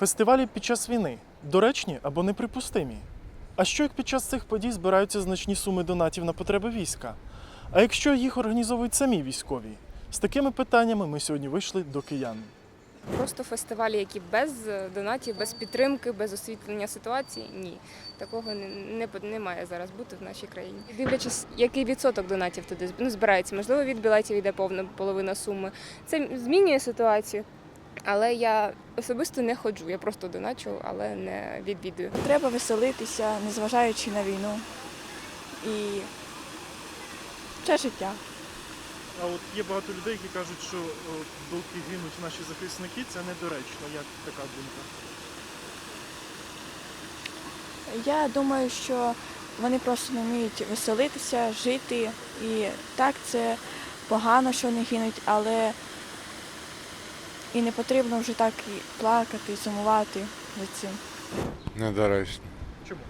Фестивалі під час війни доречні або неприпустимі. А що як під час цих подій збираються значні суми донатів на потреби війська? А якщо їх організовують самі військові? З такими питаннями ми сьогодні вийшли до киян. Просто фестивалі, які без е, донатів, без підтримки, без освітлення ситуації, ні. Такого не, не, не має зараз бути в нашій країні. Дивлячись, який відсоток донатів туди ну, збирається, можливо, від білетів йде повна половина суми. Це змінює ситуацію. Але я особисто не ходжу, я просто доначу, але не відвідую. Треба веселитися, незважаючи на війну. І це життя. А от є багато людей, які кажуть, що доки гинуть наші захисники, це недоречно. Як така думка? Я думаю, що вони просто не вміють веселитися, жити. І так це погано, що вони гинуть, але і не потрібно вже так і плакати, і сумувати за цим. Недоречно. Чому?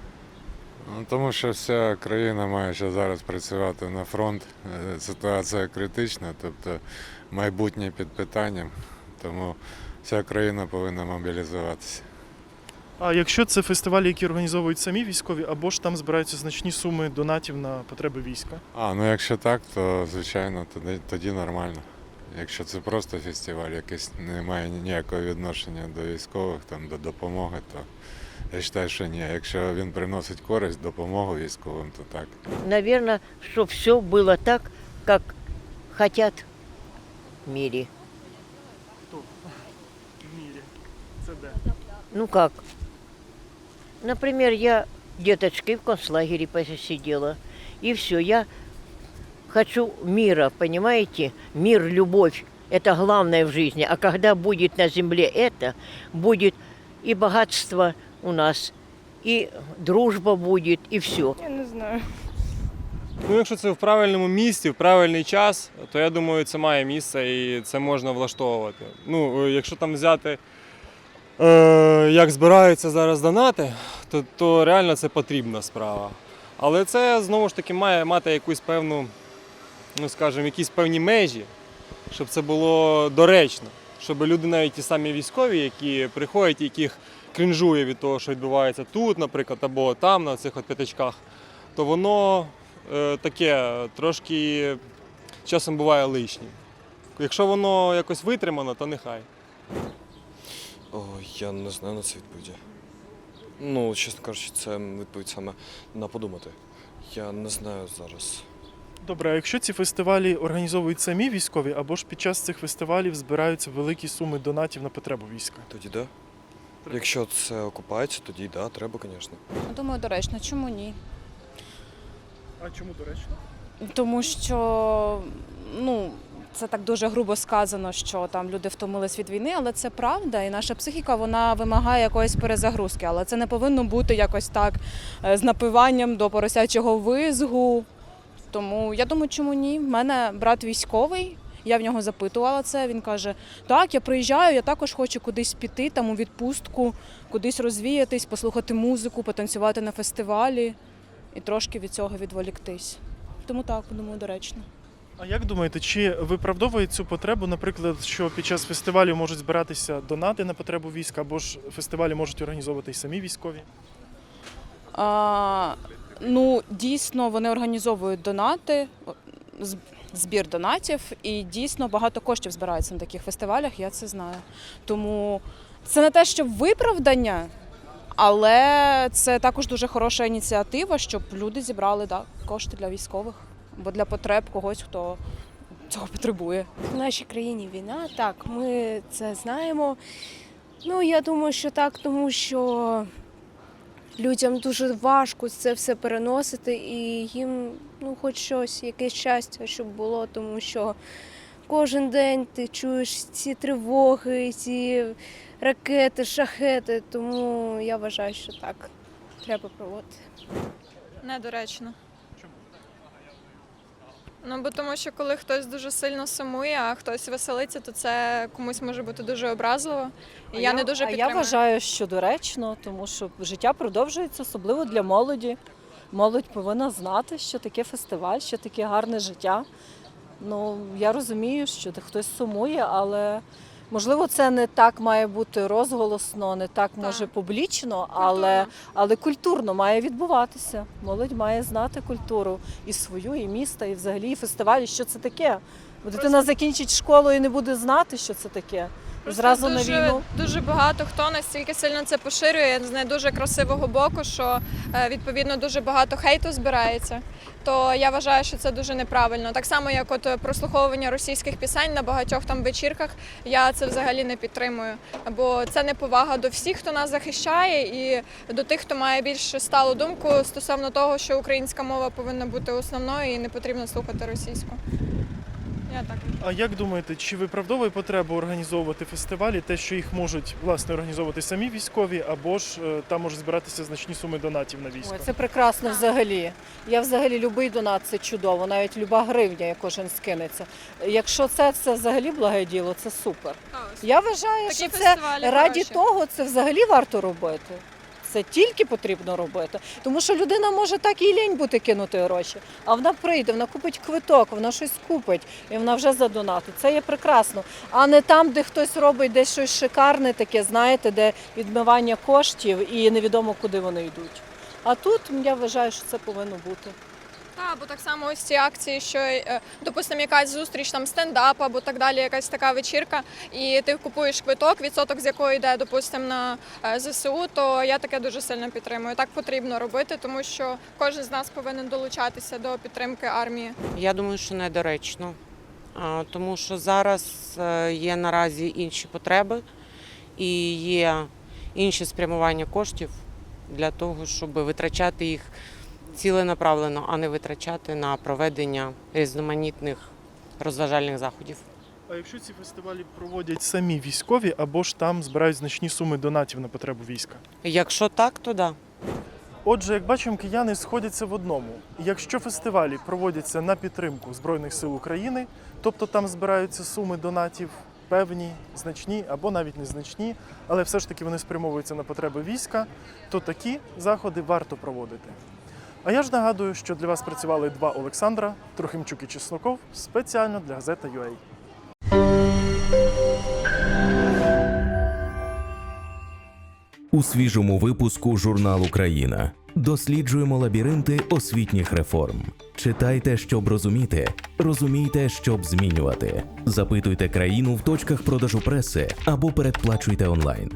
Ну, тому що вся країна має ще зараз працювати на фронт. Е, Ситуація критична, тобто майбутнє під питанням. Тому вся країна повинна мобілізуватися. А якщо це фестивалі, які організовують самі військові, або ж там збираються значні суми донатів на потреби війська? А, ну якщо так, то звичайно тоді, тоді нормально. Якщо це просто фестиваль, якийсь не має ніякого відношення до військових, там, до допомоги, то я вважаю, що ні. Якщо він приносить користь, допомогу військовим, то так. Наверное, что все было так, как хотят в мире. Хто в мірі? Це де? Ну как? Например, я деточкой в концлагере посидела. И все, я хочу мира, понимаете? Мир, любовь. Это главное в жизни. А когда будет на земле это, будет и богатство у нас, и дружба будет, и все. Я не знаю. Ну, якщо це в правильному місці, в правильний час, то я думаю, це має місце і це можна влаштовувати. Ну, е, якщо там взяти, е, як збираються зараз донати, то, то реально це потрібна справа. Але це знову ж таки має мати якусь певну, ну скажімо, якісь певні межі, щоб це було доречно. Щоб люди навіть ті самі військові, які приходять, яких крінжує від того, що відбувається тут, наприклад, або там, на цих от п'ятачках, то воно е, таке трошки часом буває лишнім. Якщо воно якось витримано, то нехай. О, я не знаю на це відповіді. Ну, чесно кажучи, це відповідь саме на подумати. Я не знаю зараз. Добре, а якщо ці фестивалі організовують самі військові, або ж під час цих фестивалів збираються великі суми донатів на потребу війська? Тоді да. Якщо це окупається, тоді да, треба, звісно. Думаю, доречно. Чому ні? А чому доречно? Тому що ну, це так дуже грубо сказано, що там люди втомились від війни, але це правда, і наша психіка вона вимагає якоїсь перезагрузки. Але це не повинно бути якось так е, з напиванням до поросячого визгу. Тому я думаю, чому ні? В мене брат військовий. Я в нього запитувала це. Він каже: Так, я приїжджаю, я також хочу кудись піти, там у відпустку, кудись розвіятись, послухати музику, потанцювати на фестивалі і трошки від цього відволіктись. Тому так, думаю, доречно. А як думаєте, чи виправдовує цю потребу, наприклад, що під час фестивалів можуть збиратися донати на потребу війська, або ж фестивалі можуть організовувати й самі військові? А, ну, дійсно, вони організовують донати, збір донатів, і дійсно багато коштів збирається на таких фестивалях, я це знаю. Тому це не те, що виправдання, але це також дуже хороша ініціатива, щоб люди зібрали да, кошти для військових або для потреб когось, хто цього потребує. В нашій країні війна, так, ми це знаємо. Ну, я думаю, що так, тому що людям дуже важко це все переносити, і їм ну, хоч щось, якесь щастя, щоб було, тому що кожен день ти чуєш ці тривоги, ці ракети, шахети. Тому я вважаю, що так, треба проводити. Недоречно. Ну, бо тому що коли хтось дуже сильно сумує, а хтось веселиться, то це комусь може бути дуже образливо. І я, не дуже а я вважаю, що доречно, тому що життя продовжується, особливо для молоді. Молодь повинна знати, що таке фестиваль, що таке гарне життя. Ну, я розумію, що хтось сумує, але Можливо, це не так має бути розголосно, не так може публічно, але, але культурно має відбуватися. Молодь має знати культуру і свою, і міста, і взагалі і фестивалі, що це таке. Бо дитина закінчить школу і не буде знати, що це таке. Просто зразу дуже, на війну. Дуже багато хто настільки сильно це поширює з не дуже красивого боку, що е, відповідно дуже багато хейту збирається. То я вважаю, що це дуже неправильно. Так само, як от е, прослуховування російських пісень на багатьох там вечірках, я це взагалі не підтримую. Бо це неповага до всіх, хто нас захищає, і до тих, хто має більш сталу думку стосовно того, що українська мова повинна бути основною і не потрібно слухати російську. Я так. А як думаєте, чи виправдовує потребу організовувати фестивалі, те, що їх можуть власне організовувати самі військові, або ж е, там можуть збиратися значні суми донатів на військо? Ой, це прекрасно взагалі. Я взагалі любий донат це чудово, навіть люба гривня, як кожен скинеться. Якщо це, це взагалі благе діло, це супер. Я вважаю, Такі що це фестивалі раді хороші. того, це взагалі варто робити. Це тільки потрібно робити. Тому що людина може так і лінь бути кинути гроші, а вона прийде, вона купить квиток, вона щось купить і вона вже задонатить. Це є прекрасно. А не там, де хтось робить десь щось шикарне, таке, знаєте, де відмивання коштів і невідомо куди вони йдуть. А тут я вважаю, що це повинно бути. Так, бо так само ось ці акції, що, е, допустимо, якась зустріч, там стендап або так далі, якась така вечірка, і ти купуєш квиток, відсоток з якого йде, допустимо, на е, ЗСУ, то я таке дуже сильно підтримую. Так потрібно робити, тому що кожен з нас повинен долучатися до підтримки армії. Я думаю, що недоречно, тому що зараз е, є наразі інші потреби і є інші спрямування коштів для того, щоб витрачати їх ціленаправлено, а не витрачати на проведення різноманітних розважальних заходів. А якщо ці фестивалі проводять самі військові, або ж там збирають значні суми донатів на потребу війська? Якщо так, то да. Отже, як бачимо, кияни сходяться в одному. Якщо фестивалі проводяться на підтримку Збройних сил України, тобто там збираються суми донатів певні, значні або навіть незначні, але все ж таки вони спрямовуються на потреби війська, то такі заходи варто проводити. А я ж нагадую, що для вас працювали два Олександра Трохимчук і Чесноков спеціально для газета UA. У свіжому випуску журналу Країна досліджуємо лабіринти освітніх реформ. Читайте, щоб розуміти, розумійте, щоб змінювати. Запитуйте країну в точках продажу преси або передплачуйте онлайн.